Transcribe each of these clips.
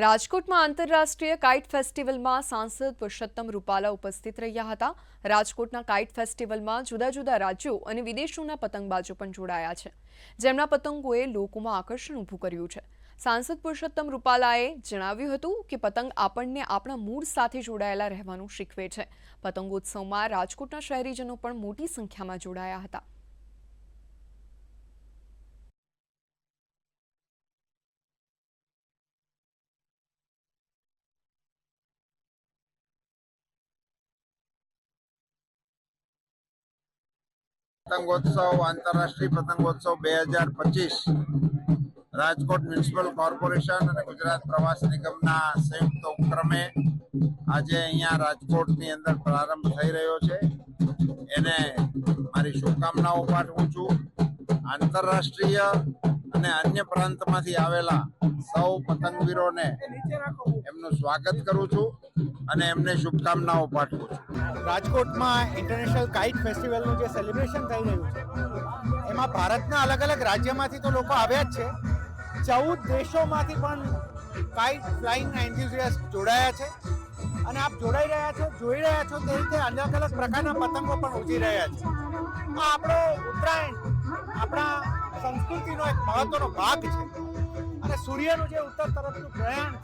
રાજકોટમાં આંતરરાષ્ટ્રીય કાઇટ ફેસ્ટિવલમાં સાંસદ પુરુષોત્તમ રૂપાલા ઉપસ્થિત રહ્યા હતા. રાજકોટના કાઇટ ફેસ્ટિવલમાં જુદા જુદા રાજ્યો અને વિદેશોના પતંગબાજો પણ જોડાયા છે. જેમના પતંગોએ લોકોમાં આકર્ષણ ઊભું કર્યું છે. સાંસદ પુરુષોત્તમ રૂપાલાએ જણાવ્યું હતું કે પતંગ આપણને આપણા મૂળ સાથે જોડાયેલા રહેવાનું શીખવે છે. પતંગોત્સવમાં રાજકોટના શહેરીજનો પણ મોટી સંખ્યામાં જોડાયા હતા. પતંગોત્સવ આંતરરાષ્ટ્રીય પતંગોત્સવ બે હજાર પચીસ. રાજકોટ મ્યુનિસિપલ કોર્પોરેશન અને ગુજરાત પ્રવાસ નિગમના સંયુક્ત ઉપક્રમે આજે અહીંયા રાજકોટની અંદર પ્રારંભ થઈ રહ્યો છે. એને મારી શુભકામનાઓ પાઠવું છું. આંતરરાષ્ટ્રીય અને અન્ય પ્રાંતમાંથી આવેલા સૌ પતંગવીરોને એમનું સ્વાગત કરું છું અને એમને શુભકામનાઓ પાઠવું છું. રાજકોટમાં ઇન્ટરનેશનલ કાઇટ ફેસ્ટિવલનું જે સેલિબ્રેશન થઈ રહ્યું છે, એમાં ભારતના અલગ અલગ રાજ્યમાંથી તો લોકો આવ્યા જ છે. ચૌદ દેશોમાંથી પણ કાઇટ ફ્લાઇંગ એન્થ્યુઝિયાસ્ટ જોડાયા છે. અને આપ જોડાઈ રહ્યા છો, જોઈ રહ્યા છો તે રીતે અલગ અલગ પ્રકારના પતંગો પણ ઉજી રહ્યા છે. આ આપણો ઉત્તરાયણ સંસ્કૃતિનો એક મહત્વનો ભાગ છે. અને સૂર્યનું જે ઉત્તર તરફનું પ્રયાણ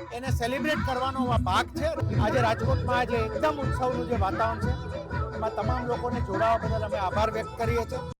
છે એને સેલિબ્રેટ કરવાનો આ ભાગ છે. આજે રાજકોટમાં આજે એકદમ ઉત્સવનું જે વાતાવરણ છે, એમાં તમામ લોકોને જોડાવા બદલ અમે આભાર વ્યક્ત કરીએ છીએ.